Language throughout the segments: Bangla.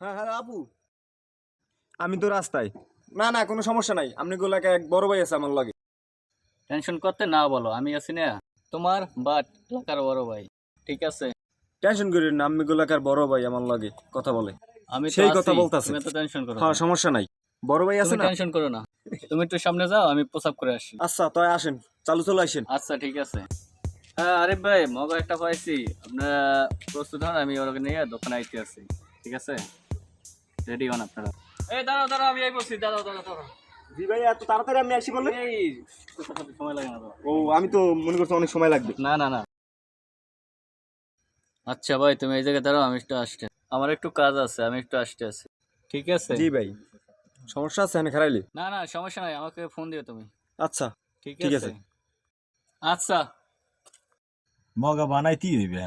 হ্যাঁ হ্যাঁ আপু। আমি তো রাস্তায়। না না কোনো সমস্যা নাই। আপনি গোলাকে এক বড় ভাই আছে আমার লগে। টেনশন করতে না বলো আমি আছি না। তোমার বাট এলাকার বড় ভাই। ঠিক আছে? টেনশন করেন না আমি গোলাকার বড় ভাই আমার লগে কথা বলে। আমি তো সেই আছি, কথা বলতাছে। তুমি তো টেনশন করো হ্যাঁ সমস্যা নাই। বড় ভাই আছে তুমি না? টেনশন করো না। তুমি একটু সামনে যাও আমি প্রসাব করে আসি আচ্ছা তাই আসেন। চালু চলে আসেন। আচ্ছা ঠিক আছে। হ্যাঁ আরে ভাই মগা একটা পাইছি। আপনারা প্রস্তুত হন আমি ওরকে নিয়ে দোকানে আইতে আছি। ঠিক আছে? রেডি হন আপনারা। এই দাঁড়াও দাঁড়াও আমি এই বসছি দাঁড়াও দাঁড়াও দাঁড়াও। জি ভাই এত তাড়াতাড়ি আপনি আসি বললেন এই সময় লাগে না ও আমি তো মনে করছি অনেক সময় লাগবে। না না না। আচ্ছা ভাই তুমি এই জায়গায় দাঁড়াও আমি একটু আসতে আমার একটু কাজ আছে আমি একটু আসতে আছি। ঠিক আছে? জি ভাই। সমস্যা আছে আমি খারাইলে? না না সমস্যা নাই আমাকে ফোন দিও তুমি। আচ্ছা। ঠিক আছে। আচ্ছা। মগা বানাইতেই হইবে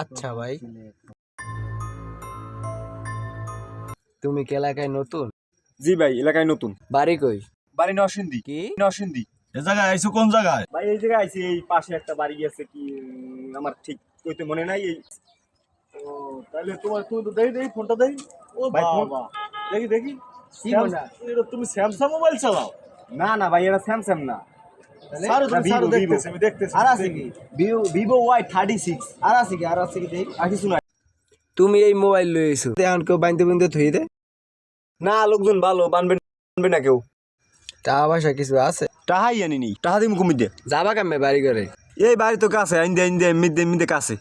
আচ্ছা ভাই। তুমি কি এলাকায় নতুন? জি ভাই এলাকায় নতুন। বাড়ি কই? বাড়ি নরসিংদী। কি? নরসিংদী। এ জায়গায় আইছো কোন জায়গায়? ভাই এই জায়গায় আইছি এই পাশে একটা বাড়ি আছে কি আমার ঠিক কইতে মনে নাই এই ও তাহলে তোমার তুমি তো দেখি দেখি ফোনটা দেখি ও ভাই, বাবা। দেখি দেখি। কি? এটা তুমি স্যামসাং মোবাইল চালাও? না না ভাই এটা স্যামসাং না, তুমি এই মোবাইল লইছো এখন কেউ বানতে বানতে থই দে। না লোকজন ভালো বানবে বানবে না কেউ। টাকা পয়সা কিছু আছে? টাহাই আনিনি। টাহা দিম কমি দে। যাবা কামে বাড়ি করে এই বাড়ি তো কাছে আইন দে আইন দে মিদে মিদে কাছে।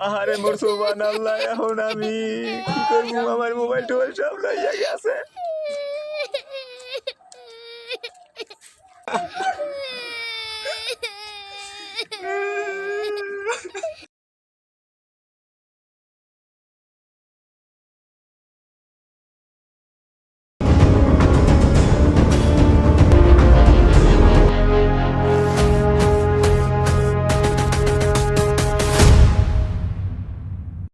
আরে মোর সোবান আল্লাহ, এখন আমি কি করব? আমার মোবাইল টোবাইল সব লইয়া গেছে। Ha